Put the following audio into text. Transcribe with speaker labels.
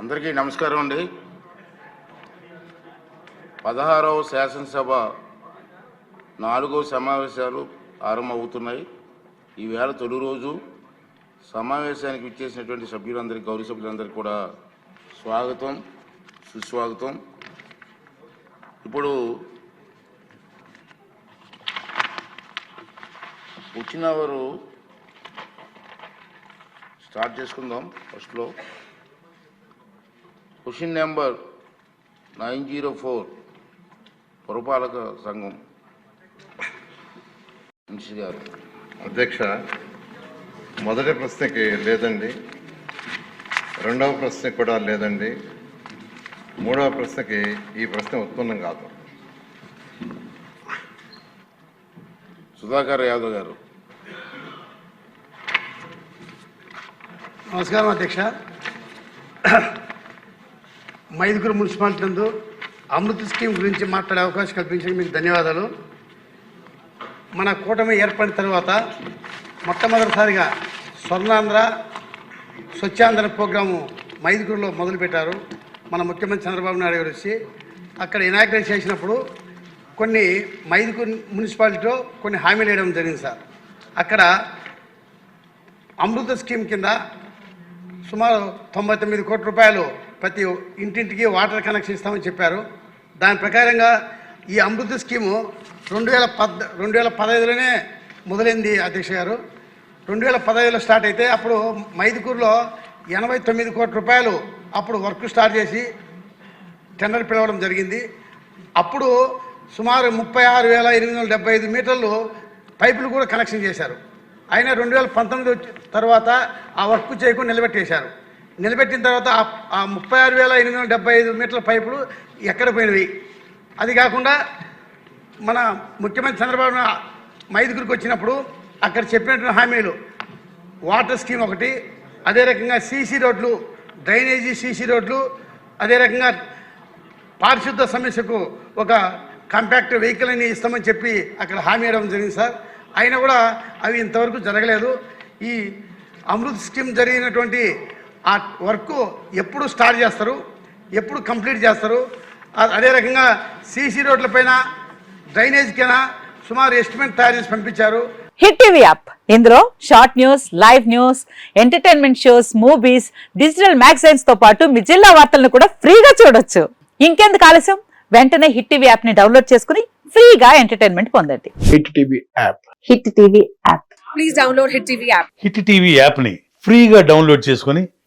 Speaker 1: అందరికీ నమస్కారం అండి. పదహారవ శాసనసభ నాలుగో సమావేశాలు ఆరంభమవుతున్నాయి. ఈవేళ తొలి రోజు సమావేశానికి విచ్చేసినటువంటి సభ్యులందరికీ గౌరవ సభ్యులందరికీ కూడా స్వాగతం సుస్వాగతం. ఇప్పుడు వచ్చిన వారు స్టార్ట్ చేసుకుందాం ఫస్ట్లో. Question number nine zero four పురపాలక సంఘం మున్షి గారు.
Speaker 2: అధ్యక్ష మొదటి ప్రశ్నకి లేదండి. రెండవ ప్రశ్నకి కూడా లేదండి. మూడవ ప్రశ్నకి ఈ ప్రశ్న ఉత్పన్నం కాదు.
Speaker 1: సుధాకర్ యాదవ్ గారు.
Speaker 3: నమస్కారం అధ్యక్ష. మైదుగురు మున్సిపాలిటీ నందు అమృత్ స్కీమ్ గురించి మాట్లాడే అవకాశం కల్పించిన మీకు ధన్యవాదాలు. మన కూటమి ఏర్పడిన తర్వాత మొట్టమొదటిసారిగా స్వర్ణాంధ్ర స్వచ్ఛాంధ్ర ప్రోగ్రాము మైదుగురులో మొదలుపెట్టారు. మన ముఖ్యమంత్రి చంద్రబాబు నాయుడు గారు వచ్చి అక్కడ ఇనాగ్రేట్ చేసినప్పుడు కొన్ని మైదుగురు మున్సిపాలిటీలో కొన్ని హామీలు వేయడం జరిగింది సార్. అక్కడ అమృత స్కీమ్ కింద సుమారు తొంభై తొమ్మిది కోట్ల రూపాయలు ప్రతి ఇంటింటికి వాటర్ కనెక్షన్ ఇస్తామని చెప్పారు. దాని ప్రకారంగా ఈ అమృత స్కీము రెండు వేల పద్ రెండు వేల పదహైదులోనే మొదలైంది అధ్యక్ష గారు. రెండు వేల పదహైదులో స్టార్ట్ అయితే అప్పుడు మైదుకూరులో ఎనభై తొమ్మిది కోట్ల రూపాయలు అప్పుడు వర్క్ స్టార్ట్ చేసి టెండర్ పిలవడం జరిగింది. అప్పుడు సుమారు ముప్పై ఆరు వేల ఎనిమిది వందల డెబ్బై ఐదు మీటర్లు పైపులు కూడా కనెక్షన్ చేశారు. అయినా రెండు వేల పంతొమ్మిది తర్వాత ఆ వర్క్ చేయకుండా నిలబెట్టేశారు. నిలబెట్టిన తర్వాత ఆ- ముప్పై ఆరు వేల ఎనిమిది వందల డెబ్బై ఐదు మీటర్ల పైపులు ఎక్కడ పోయినవి? అది కాకుండా మన ముఖ్యమంత్రి చంద్రబాబు మైదుగురికి వచ్చినప్పుడు అక్కడ చెప్పినటువంటి హామీలు. వాటర్ స్కీమ్ ఒకటి అదే రకంగా సీసీ రోడ్లు డ్రైనేజీ సీసీ రోడ్లు అదే రకంగా పారిశుద్ధ సమస్యకు ఒక కాంపాక్ట్ వెహికల్ అని ఇస్తామని చెప్పి అక్కడ హామీ ఇవ్వడం జరిగింది సార్. అయినా కూడా అవి ఇంతవరకు జరగలేదు. ఈ అమృత్ స్కీమ్ జరిగినటువంటి ఆ వర్క్ ఎప్పుడు స్టార్ట్ చేస్తారు? ఎప్పుడు కంప్లీట్ చేస్తారు? అదే రకంగా సీసీ రోడ్లపైన డ్రైనేజ్కైనా సుమారు ఎస్టిమేట్ తయారు చేసి పంపించారు.
Speaker 4: Hit TV app. ఇందులో short news live news entertainment shows movies digital మ్యాగజైన్స్తో పాటు మీ జిల్లా వార్తలను కూడా ఫ్రీగా చూడొచ్చు. ఇంకెందుకు ఆలస్యం? వెంటనే హిట్ టీవీ యాప్ని డౌన్లోడ్ చేసుకుని ఫ్రీగా ఎంటర్టైన్మెంట్ పొందండి.
Speaker 5: Hit TV app.
Speaker 4: Hit TV app.
Speaker 6: Please download Hit TV app.
Speaker 5: Hit TV యాప్ని ఫ్రీగా డౌన్లోడ్ చేసుకొని